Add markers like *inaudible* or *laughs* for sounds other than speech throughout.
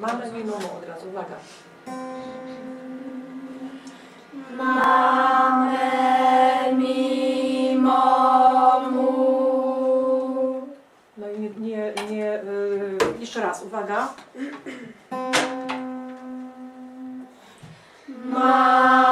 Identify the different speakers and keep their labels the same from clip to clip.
Speaker 1: Mamy mi momo od razu, uwaga.
Speaker 2: Mamy mimo mu.
Speaker 1: No i nie, nie, nie y, jeszcze raz, uwaga.
Speaker 2: Mamy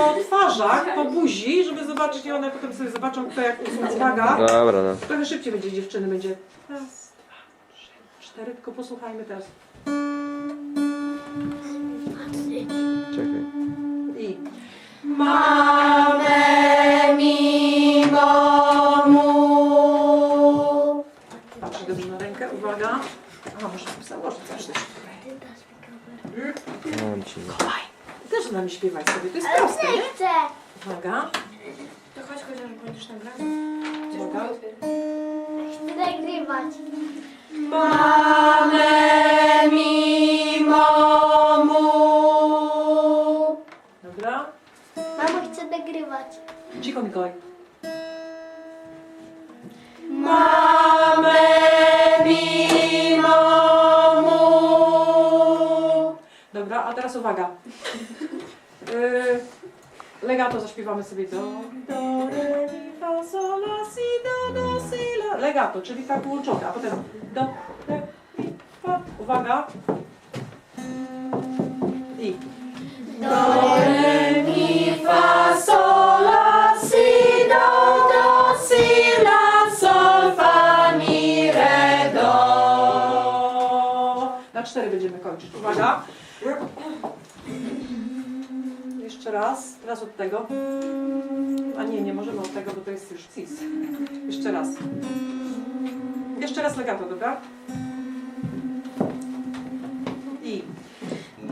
Speaker 1: po twarzach, po buzi, żeby zobaczyć i one potem sobie zobaczą kto jak usunąć. Uwaga.
Speaker 3: Dobra, no.
Speaker 1: Trochę szybciej będzie dziewczyny, będzie raz, dwa, trzy, cztery, tylko posłuchajmy teraz.
Speaker 3: Czekaj.
Speaker 1: I
Speaker 2: Mamy mimo mu.
Speaker 1: patrzę dobrze na rękę, uwaga. A, muszę tu założyć coś też.
Speaker 3: Mam ci.
Speaker 1: Chowaj. Z nami śpiewać sobie, to jest proste, nie?
Speaker 2: chcę.
Speaker 1: Uwaga,
Speaker 2: To chodź chociaż będziesz nagrać.
Speaker 1: uwaga.
Speaker 2: Chcę nagrywać. Mamy mimo mu.
Speaker 1: Dobra.
Speaker 2: Mamo, chcę nagrywać.
Speaker 1: Cicho Mikołaj.
Speaker 2: Mamy
Speaker 1: Dobra, a teraz uwaga. Yy, *laughs* legato zaśpiewamy sobie do, do, re, mi, fa, sol, la, si, do, do, si, la. Legato, czyli tak połączone, a potem do, re, mi, fa. Uwaga. I.
Speaker 2: Do, re, mi, fa, sol, la, si, do, do, si, la, sol, fa, mi, re, do.
Speaker 1: Na cztery będziemy kończyć. Uwaga. Jeszcze raz. Teraz od tego. A nie, nie możemy od tego, bo to jest już cis. Jeszcze raz. Jeszcze raz legato, dobra? I.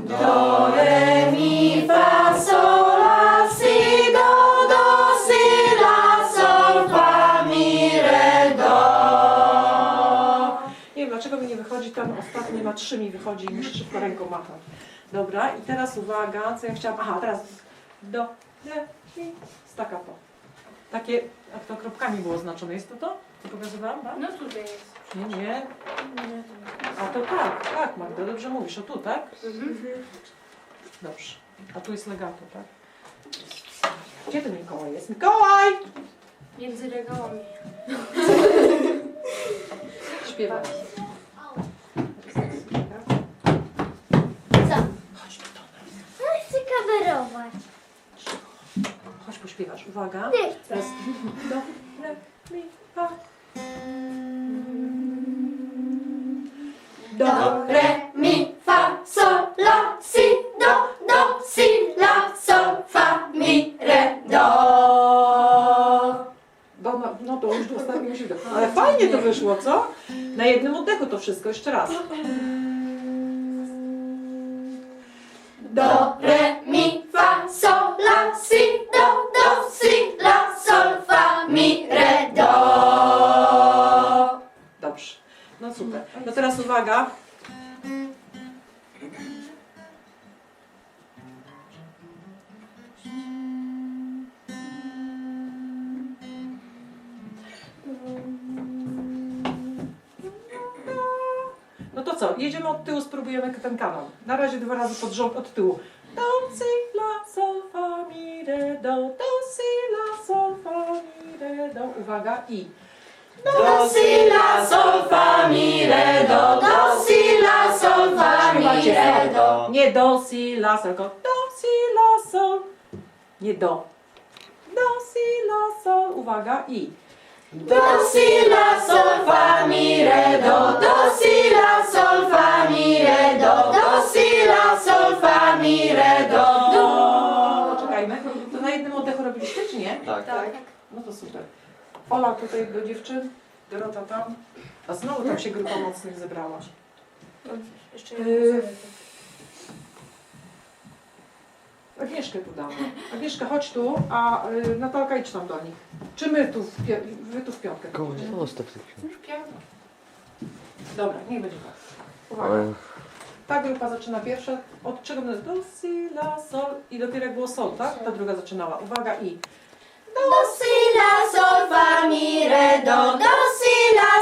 Speaker 2: Do, re, mi, fa, sol, la, si, do, do, si, la, sol, fa, mi, re, do.
Speaker 1: Nie wiem, dlaczego mi nie wychodzi, tam ostatnie ma trzy mi wychodzi muszę szybko ręką machać. Dobra, i teraz uwaga, co ja chciałam, aha, teraz do, re, mi, staccato. Takie, jak to kropkami było oznaczone, jest to to? Co pokazywałam, tak?
Speaker 2: No tutaj jest.
Speaker 1: Nie, nie. A to tak, tak Magda, dobrze mówisz, o tu, tak? Dobrze. A tu jest legato, tak? Gdzie ten Mikołaj jest? Mikołaj!
Speaker 2: Między regałami.
Speaker 1: Śpiewa.
Speaker 2: Co?
Speaker 1: Chodź tu do nas.
Speaker 2: No chcę kamerować.
Speaker 1: Chodź pośpiewasz. Uwaga.
Speaker 2: Nie chcę.
Speaker 1: Teraz *laughs* do, re, mi, fa.
Speaker 2: Do, re, mi, fa, sol, la, si, do, do, si, la, sol, fa, mi, re, do.
Speaker 1: Do, no, no to już ostatnio musi być. Ale fajnie to wyszło, co? Na jednym oddechu to wszystko, jeszcze raz.
Speaker 2: Do, re,
Speaker 1: uwaga. No to co? Jedziemy od tyłu, spróbujemy ten kanon. Na razie dwa razy pod rząd od tyłu. Do, si, la, sol, fa, mi, re, do, do, si, la, sol, fa, mi, re, do. Uwaga i.
Speaker 2: Do, si, la, sol, fa, mi, re, do, do, si, la, sol, fa, mi, re, do.
Speaker 1: Nie do, si, la, sol, tylko do, si, la, sol. Nie do. Do, si, la, sol. Uwaga i.
Speaker 2: Do, si, la, sol, fa, mi, re, do, do, si, la, sol, fa, mi, re, do, do, si, la, sol, fa, mi, re, do, do.
Speaker 1: Poczekajmy. To na jednym oddechu robiliście, czy nie?
Speaker 3: Tak.
Speaker 2: Tak.
Speaker 1: No to super. Ola tutaj do dziewczyn. Dorota tam. A znowu tam się grupa mocnych zebrała.
Speaker 4: Jeszcze
Speaker 1: Yy. Agnieszkę tu damy. Agnieszka, chodź tu, a y, Natalka idź tam do nich. Czy my tu, w pie- wy tu w piątkę?
Speaker 5: Koło zostaw tych
Speaker 1: Dobra, niech będzie tak. Uwaga.
Speaker 5: Ale
Speaker 1: Ta grupa zaczyna pierwsza. Od czego my? Do, si, la, sol i dopiero jak było sol, tak? Ta druga zaczynała. Uwaga i.
Speaker 4: Do, si, la, sol, fa, mi, re, do. Do, si, la,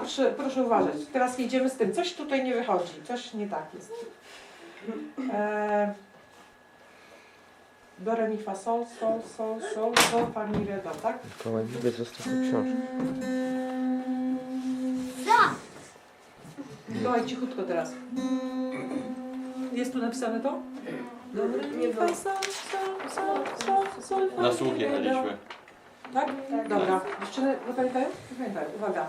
Speaker 1: proszę, proszę uważać. Teraz jedziemy z tym. Coś tutaj nie wychodzi. Coś nie tak jest. E, do, re, mi, fa, sol, sol, sol, sol, sol, fa, mi, re, do, tak?
Speaker 5: koło niby zostaw tę książkę.
Speaker 1: Słuchaj cichutko teraz. Jest tu napisane to? Dobre, nie fa, sol, sol, sol, sol, sol, fa,
Speaker 3: Na
Speaker 1: mi,
Speaker 3: słuch
Speaker 1: re,
Speaker 3: jechaliśmy.
Speaker 1: do. Tak? Dobra. Dziewczyny, zapamiętają? Zapamiętają. Uwaga.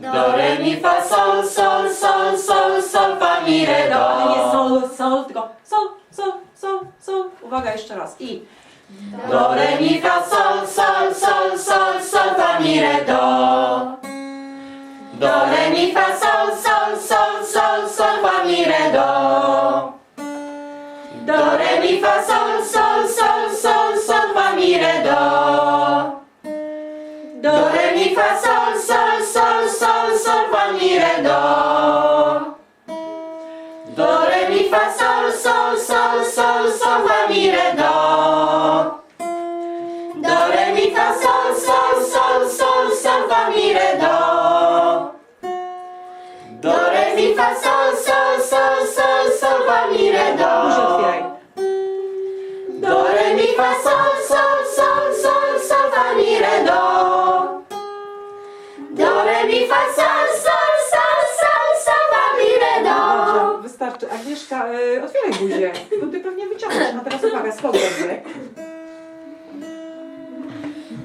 Speaker 4: Do, re, mi, fa, sol, sol, sol, sol, sol, fa, mi, re, do.
Speaker 1: Ale nie sol, sol, tylko sol, sol, sol, sol. Uwaga, jeszcze raz. I
Speaker 4: Do, re, mi, fa, sol, sol, sol, sol, sol, fa, mi, re, do. Do, re, mi, fa, sol, sol, fa, sol, sol, sol, sol, sol, fa, mi, re, do. Do, re, mi, fa, sol, sol, sol, sol, sol, fa, mi, re, do.
Speaker 1: Dobrze, wystarczy. Agnieszka, y, otwieraj buzię. Bo ty pewnie wyciągasz. A teraz uwaga, skok będzie.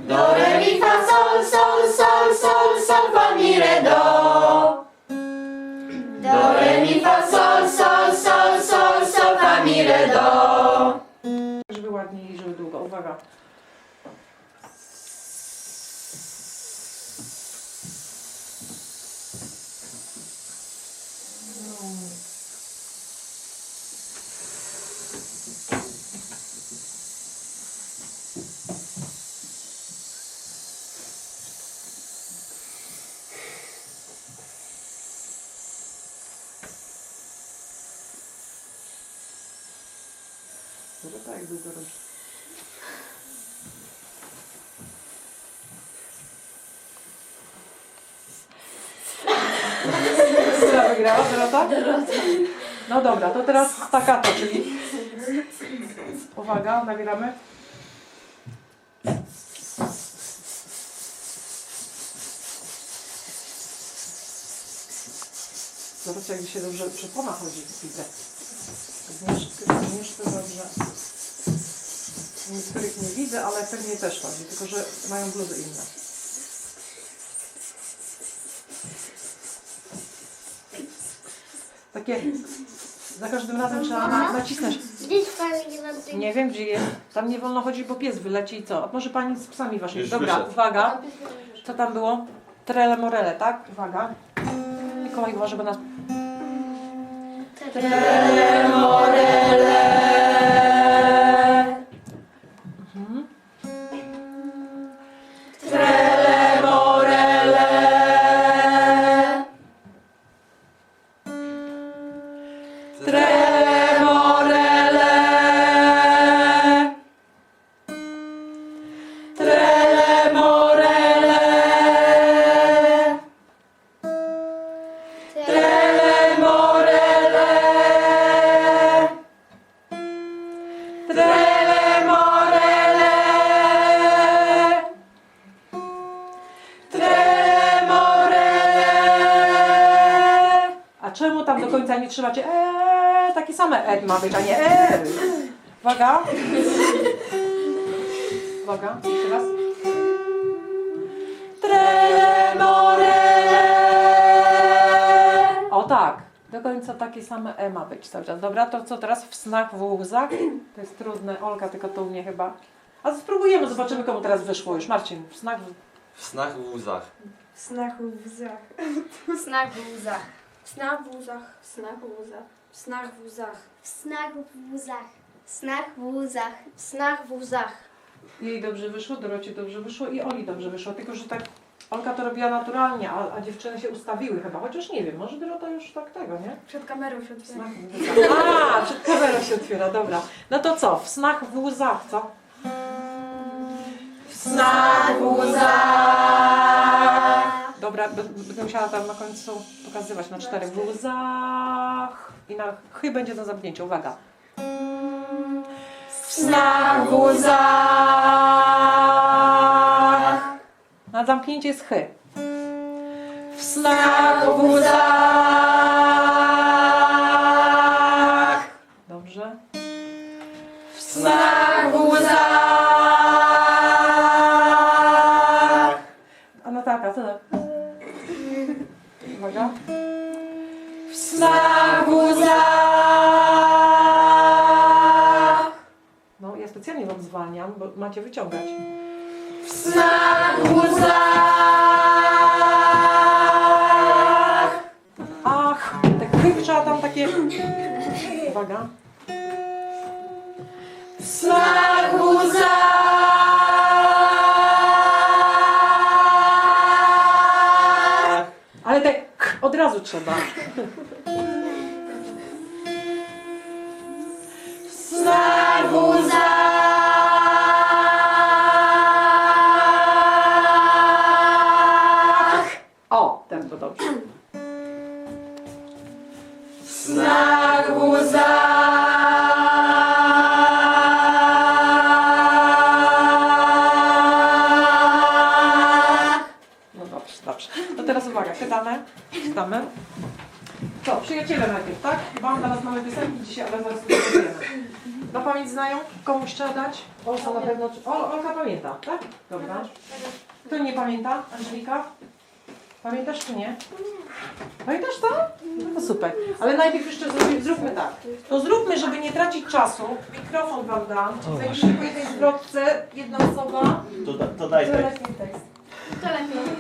Speaker 4: Do, re, mi, fa, sol, sol, sol, sol, sol, fa, mi, re, do. Do, re, mi, fa, sol, sol, sol, sol, fa, mi, re, do.
Speaker 1: Żeby ładnie i żeby długo. Uwaga. Może tak długo robić. Która wygrała? Dorota? No dobra, to teraz staccato, czyli... Uwaga, nabieramy. Zobacz, jakby się dobrze przepona chodzi, widzę. Agnieszka, Agnieszka dobrze. Niektórych nie widzę, ale pewnie też chodzi, tylko że mają bluzy inne. Takie za każdym razem trzeba na, nacisnąć.
Speaker 6: Gdzieś pani mam tej...
Speaker 1: Nie wiem gdzie jest. Tam nie wolno chodzić, bo pies wyleci i co? A Może pani z psami waszymi.
Speaker 3: Już
Speaker 1: Dobra,
Speaker 3: wyszedł.
Speaker 1: uwaga. Co tam było? Trele morele, tak? Uwaga. Mikołaj uważa, bo nas... Mhm. Uwaga, jeszcze raz. Tremore. O tak, do końca takie same E ma być cały czas. Dobra, to co teraz w snach, w łzach? To jest trudne. Olka tylko tu mnie chyba. A spróbujemy, zobaczymy komu teraz wyszło już. Marcin, w snach... w-
Speaker 6: W snach, w łzach.
Speaker 7: W snach, w łzach.
Speaker 2: W snach, w łzach.
Speaker 7: W snach, w łzach. W snach, w łzach. W snach, w łzach.
Speaker 2: W snach w łzach. W snach w łzach.
Speaker 7: W snach w łzach
Speaker 1: jej dobrze wyszło, Dorocie dobrze wyszło i Oli dobrze wyszło, tylko że tak Olga to robiła naturalnie, a, a dziewczyny się ustawiły chyba, chociaż nie wiem, może Dorota już tak tego, nie?
Speaker 7: Przed kamerą się otwiera.
Speaker 1: A, przed kamerą się otwiera, dobra. No to co, w snach, w łzach, co? W snach, w łzach. Dobra, b- będę musiała tam na końcu pokazywać na cztery. W łzach. I na chy będzie na zamknięcie, uwaga. W snach, w łzach. Na zamknięcie jest. W snach, w. zwalniam, bo macie wyciągać. W snach, łzach. Ach, chy trzeba tam takie... Uwaga. W snach, łzach. Ale tak od razu trzeba. Przyjaciele najpierw, tak? Wam teraz mamy piosenki dzisiaj, ale zaraz spróbujemy. Na pamięć znają? Komuś trzeba dać? Olka na pewno. Ol, Olka pamięta, tak? Dobra. Kto nie pamięta? Angelika? Pamiętasz czy nie? Pamiętasz to? No to super. Ale najpierw jeszcze zrobi, zróbmy tak. To zróbmy, żeby nie tracić czasu. Mikrofon wam dam. Zajmiemy po jednej zwrotce, jedna osoba.
Speaker 6: To, da- to daj
Speaker 1: To
Speaker 6: tekst.
Speaker 1: lepiej tekst.
Speaker 7: To lepiej.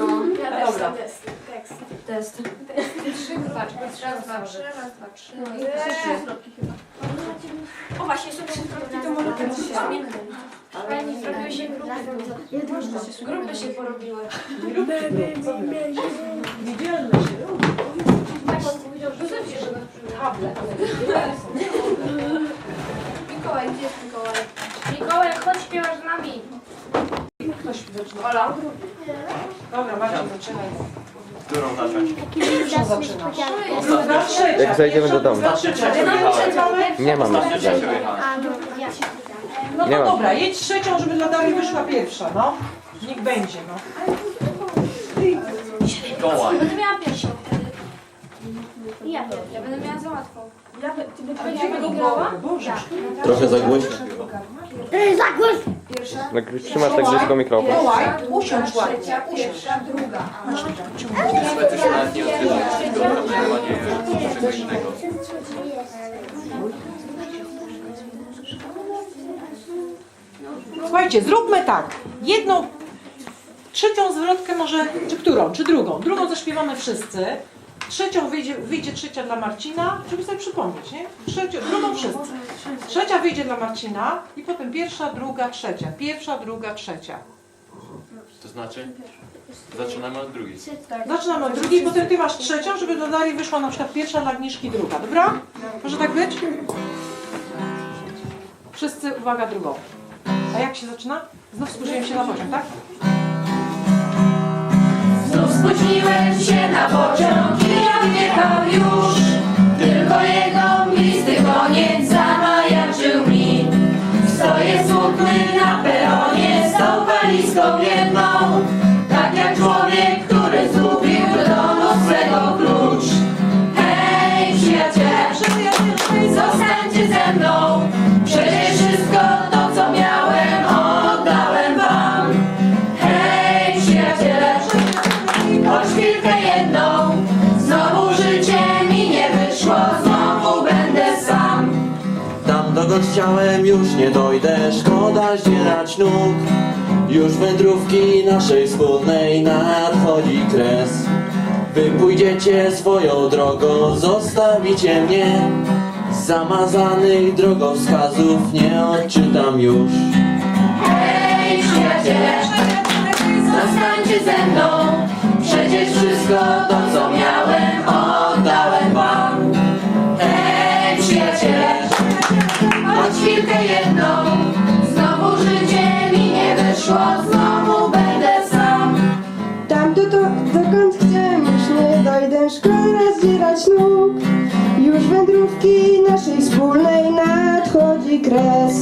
Speaker 2: No.
Speaker 7: Ja
Speaker 1: No
Speaker 7: też
Speaker 1: dobra.
Speaker 7: chcę
Speaker 2: test.
Speaker 7: Trzy, dwa, trzy, raz, dwa, trzy, raz, dwa, trzy. Trzy zwrotki chyba. O właśnie, są trzy zwrotki, to może ten się Fajnie, zrobiły się grupy. Grupy się porobiły.
Speaker 1: Nie róbcie grup, co wy? Niedzielne się.
Speaker 7: Tak on powiedział, że zawsze, że
Speaker 1: są.
Speaker 7: Mikołaj, gdzie jest Mikołaj? Mikołaj, chodź śpiewasz z nami.
Speaker 1: Ktoś zaczyna. Ola? Dobra, Maciej, zaczynaj.
Speaker 6: Którą zacząć?
Speaker 1: Pierwszą zaczynasz.
Speaker 3: Jak zajdziemy do domu.
Speaker 6: Trzecią
Speaker 1: Nie
Speaker 3: mam
Speaker 6: trzecią.
Speaker 2: A, no, ja się
Speaker 1: No
Speaker 3: Nie
Speaker 1: to dobra, jedź trzecią, żeby dla Darii wyszła pierwsza, no. Niech będzie, no.
Speaker 6: Mikołaj.
Speaker 7: Będę miała pierwszą wtedy.
Speaker 2: Ja
Speaker 7: Ja będę miała za łatwo.
Speaker 1: A będziemy go grała? Boże.
Speaker 3: Trochę za głośno.
Speaker 7: Pierwsza.
Speaker 3: Jak trzymasz tak blisko mikrofon.
Speaker 1: Wołaj, usiądź ładnie.
Speaker 7: Trzecia, pierwsza, druga.
Speaker 6: Odzywa. Programowanie technicznego.
Speaker 1: Słuchajcie, zróbmy tak. Jedną, trzecią zwrotkę może, czy którą, czy drugą. Drugą zaśpiewamy wszyscy. Trzecią wyjdzie, wyjdzie trzecia dla Marcina, żeby sobie przypomnieć, nie? Trzecią, drugą wszyscy. Trzecia wyjdzie dla Marcina i potem pierwsza, druga, trzecia. Pierwsza, druga, trzecia.
Speaker 6: To znaczy? Zaczynamy od drugiej.
Speaker 1: Zaczynamy od drugiej, potem ty masz trzecią, żeby do Darii wyszła na przykład pierwsza, dla Agnieszki druga, dobra? Może tak być? Wszyscy, uwaga, drugą. A jak się zaczyna? Znów spóźniłem się na pociąg, tak?
Speaker 8: you. Już
Speaker 3: nie dojdę. Szkoda zdzierać nóg. Już wędrówki naszej wspólnej nadchodzi kres. Wy pójdziecie swoją drogą, zostawicie mnie. Zamazanych drogowskazów nie odczytam już.
Speaker 8: Hej przyjaciele, zostańcie ze mną. Przecież wszystko to
Speaker 9: kres.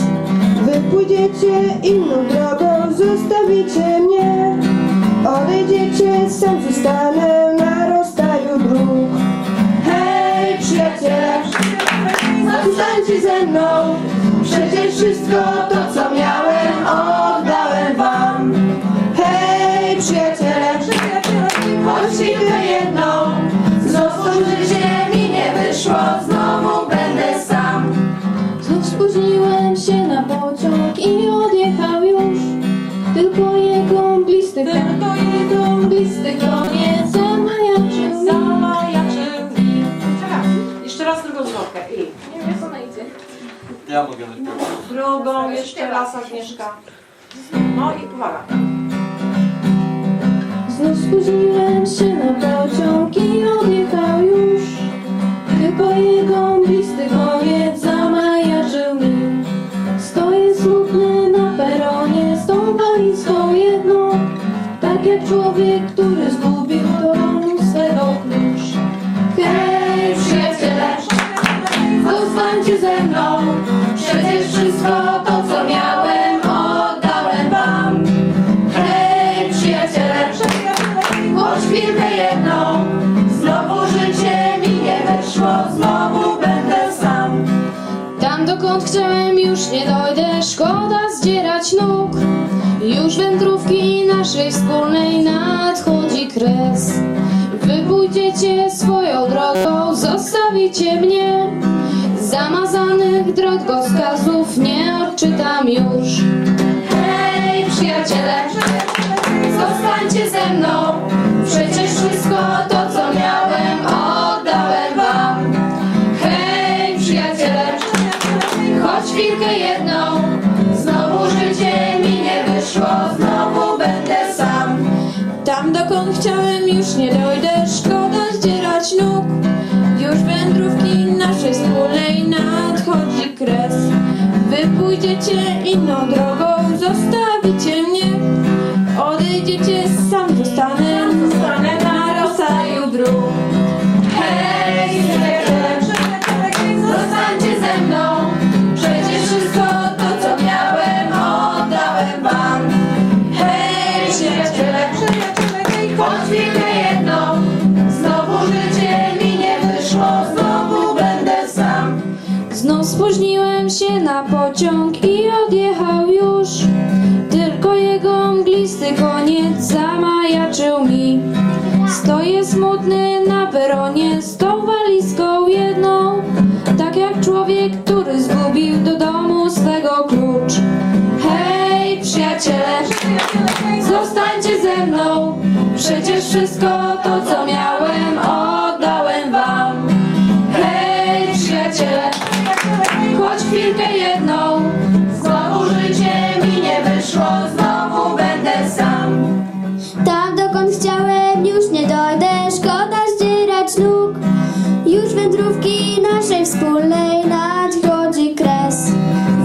Speaker 9: Wy pójdziecie inną drogą, zostawicie mnie. Odejdziecie, sam zostanę na rozstaju dróg. Hej przyjaciele, zostańcie ze mną. Przecież wszystko to co miałem oddałem
Speaker 1: raz Agnieszka. No i uwaga.
Speaker 2: Znów spóźniłem się na pociąg i odjechał już Tylko jego blisty koniec zamajaczył mi Stoję smutny na peronie z tą walizką jedną Tak jak człowiek, który zgubił
Speaker 8: jedną. Znowu życie mi nie wyszło, znowu będę sam.
Speaker 2: Tam dokąd chciałem już nie dojdę, szkoda zdzierać nóg. Już wędrówki naszej wspólnej nadchodzi kres. Wy pójdziecie swoją drogą, zostawicie mnie. Zamazanych drogowskazów nie odczytam już.
Speaker 8: Hej przyjaciele, zostańcie ze mną chwilkę jedną Znowu życie mi nie wyszło, znowu będę sam.
Speaker 2: Tam dokąd chciałem już nie dojdę, szkoda zdzierać nóg. Już wędrówki naszej wspólnej nadchodzi kres. Wy pójdziecie inną drogą, zostawicie
Speaker 8: choć chwilkę jedną Znowu życie mi nie wyszło, znowu będę sam.
Speaker 10: Tam dokąd chciałem już nie dojdę, szkoda zdzierać nóg. Już wędrówki naszej wspólnej nadchodzi kres.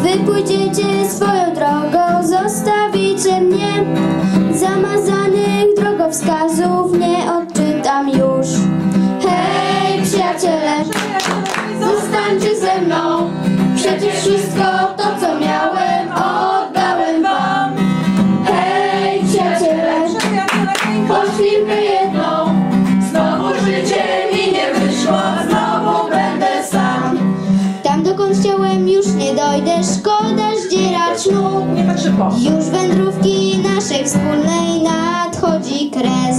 Speaker 10: Wy pójdziecie swoją drogą, zostawicie mnie. Zamazanych drogowskazów
Speaker 8: wszystko to co miałem oddałem wam. Hej przyjaciele chwilkę jedną Znowu życie mi nie wyszło Znowu będę sam.
Speaker 10: Tam dokąd chciałem już nie dojdę, szkoda zdzierać nóg.
Speaker 1: Nie tak szybko.
Speaker 10: Już wędrówki naszej wspólnej nadchodzi kres.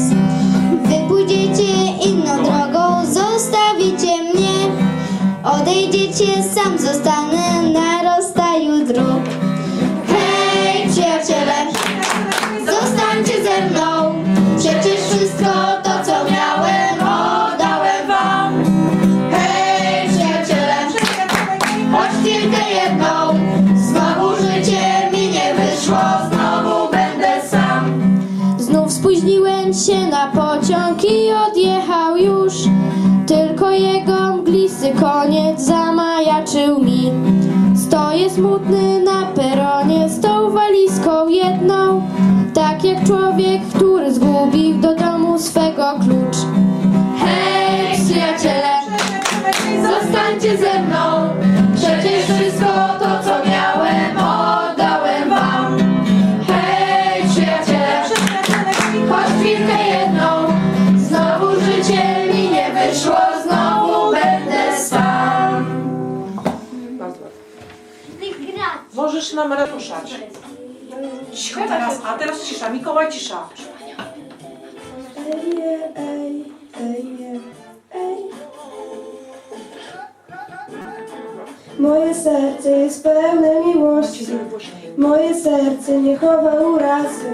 Speaker 10: Wy pójdziecie inną drogą, zostawicie mnie. Odejdziecie, sam zostanę zamajaczył mi. Stoję smutny na peronie z tą walizką jedną. Tak jak człowiek, który zgubił do domu swego klucz. Hej, przyjaciele, zostańcie ze mną.
Speaker 1: Nam ruszać. Cicho teraz, a teraz cisza. Mikołaj, cisza.
Speaker 9: Eje, ej, eje, ej. Moje serce jest pełne miłości. Moje serce nie chowa urazy.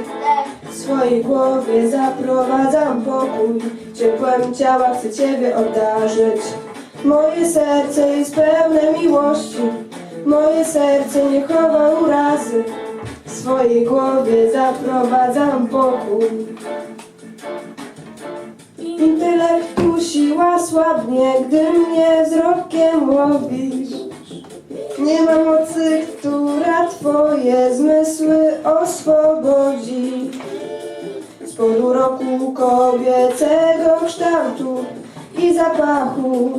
Speaker 9: W swojej głowie zaprowadzam pokój. Ciepłem ciała chcę Ciebie obdarzyć. Moje serce jest pełne miłości. Moje serce nie chowa urazy. W swojej głowie zaprowadzam pokój. Intelektu siła słabnie, gdy mnie wzrokiem łowisz. Nie ma mocy, która twoje zmysły oswobodzi. Spod uroku kobiecego kształtu i zapachu.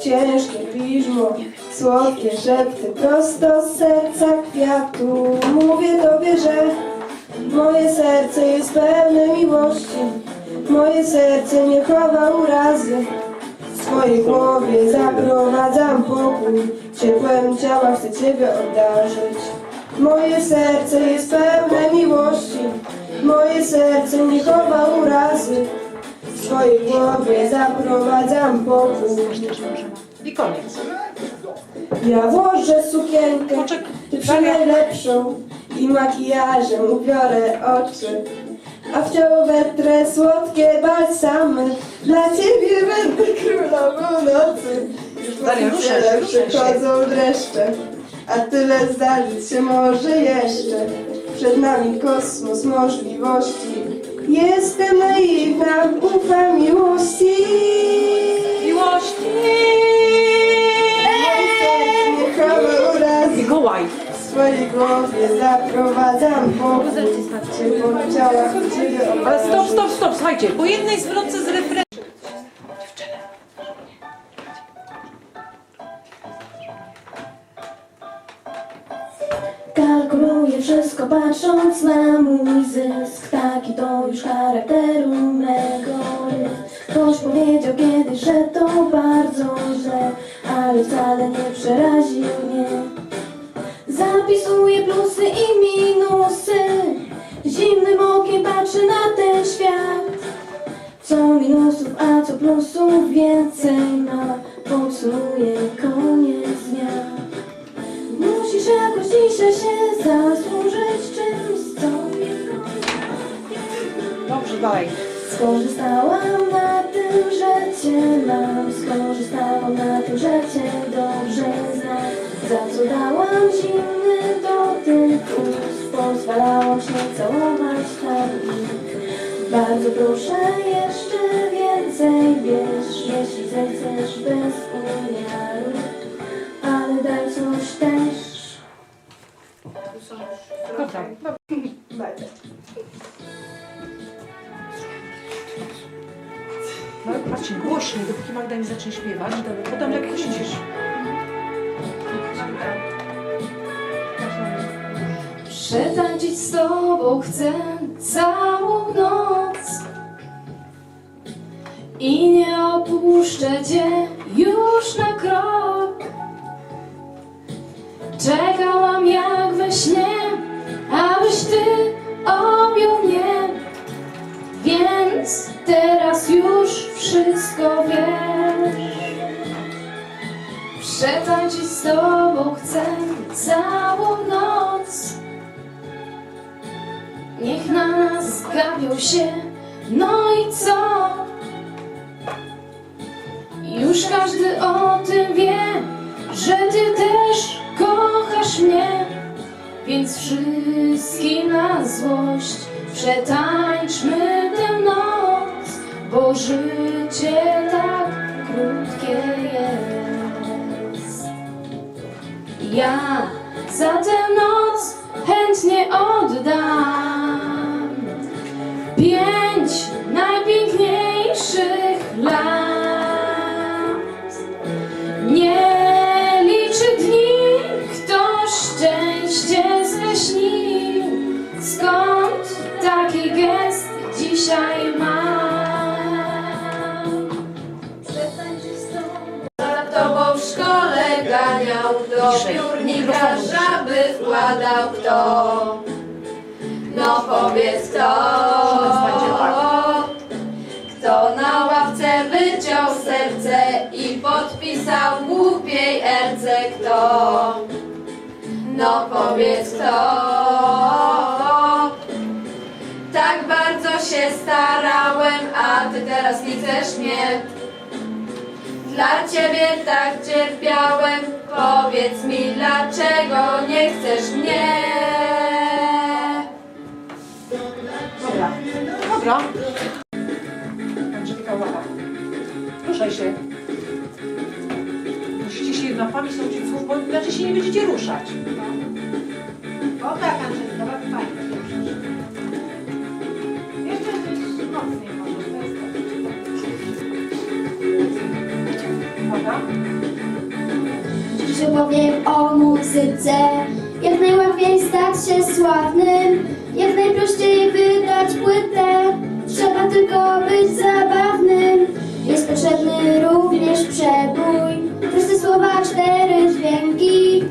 Speaker 9: Ciężkie piżmo, słodkie szepty prosto z serca kwiatu. Mówię tobie, że moje serce jest pełne miłości. Moje serce nie chowa urazy. W swojej głowie zaprowadzam pokój. Ciepłem ciała chcę Ciebie obdarzyć. Moje serce jest pełne miłości. Moje serce nie chowa urazy. W swojej głowie zaprowadzam pokój.
Speaker 1: I koniec.
Speaker 9: Ja włożę sukienkę, ty najlepszą i makijażem ubiorę oczy. A w ciało wetrę słodkie balsamy, dla ciebie będę królową nocy. Już
Speaker 1: się.
Speaker 9: przychodzą dreszcze, a tyle zdarzyć się może jeszcze. Przed nami kosmos możliwości. Jestem naiwna, ufam miłości.
Speaker 1: Miłości! Mikołaj.
Speaker 9: W swojej głowie zaprowadzam pokój. Ciepło ciała chcę Ciebie
Speaker 1: Ale stop, stop, stop, słuchajcie. Po jednej zwrotce z refrenu.
Speaker 2: Kalkuluję wszystko patrząc na mój zysk Taki to już charakteru mego Ktoś powiedział kiedyś, że to bardzo źle Ale wcale nie przeraził mnie Zapisuję plusy i minusy. Zimnym okiem patrzę na ten świat. Co minusów, a co plusów więcej ma. Podsumuję koniec dnia. Musisz jakoś dzisiaj się zasłużyć czymś, co
Speaker 1: Dobrze, dalej.
Speaker 2: Skorzystałam na tym, że Cię mam. Skorzystałam na tym, że Cię dobrze Za co dałam zimny dotyk ust Pozwalałam się całować tam Bardzo proszę jeszcze więcej wiesz Jeśli zechcesz bez umiaru Ale daj coś też
Speaker 1: Dobra.
Speaker 9: Bajdę.
Speaker 1: No, patrzcie, głośniej, dopóki Magda nie zacznie śpiewać. Potem lekko siedzisz.
Speaker 2: Przetańczyć z tobą chcę całą noc. I nie opuszczę cię już na krok. Czekałam jak we śnie, abyś ty objął mnie. Więc teraz już wszystko wiesz. Przetańczyć z tobą chcę całą noc Niech na nas gapią się, no i co? Już każdy o tym wie, że ty też kochasz mnie Więc wszystkim na złość przetańczmy tę noc bo życie tak krótkie jest. Ja za tę noc chętnie oddam
Speaker 8: powiedz kto, kto na ławce wyciął serce i podpisał głupiej erce kto. No powiedz kto, tak bardzo się starałem, a ty teraz nie chcesz mnie. Dla ciebie tak cierpiałem, powiedz mi dlaczego nie chcesz mnie.
Speaker 1: Dobra. Angelika uwaga. Ruszaj się. Musicie się na pamięć nauczyć słów, bo inaczej się nie będziecie ruszać.
Speaker 7: O tak, Angelika, bardzo fajnie. Jeszcze mocniej może, to jest
Speaker 1: Uwaga.
Speaker 10: Opowiem o muzyce Jak najłatwiej stać się sławnym Jak najprościej wydać płytę Trzeba tylko być zabawnym. Jest potrzebny również przebój. Proste słowa, cztery dźwięki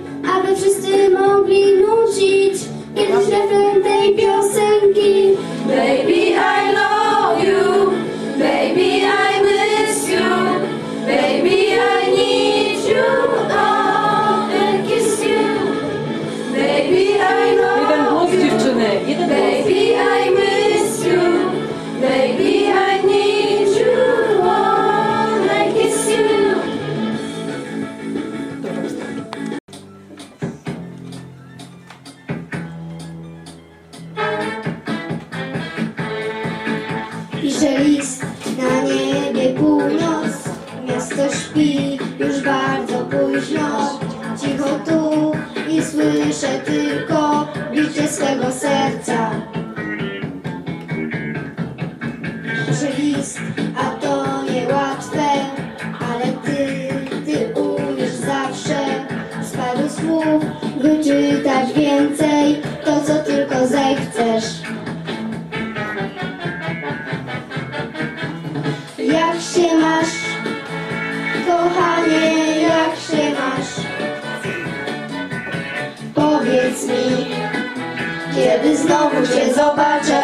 Speaker 10: znowu cię zobaczę.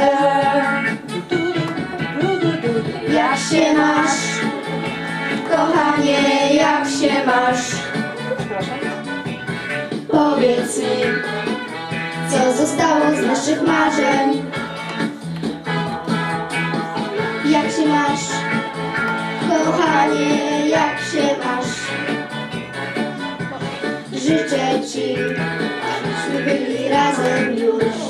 Speaker 10: Jak się masz, kochanie, jak się masz? Powiedz mi, co zostało z naszych marzeń? Jak się masz? Kochanie, jak się masz? Życzę ci, byśmy byli razem już.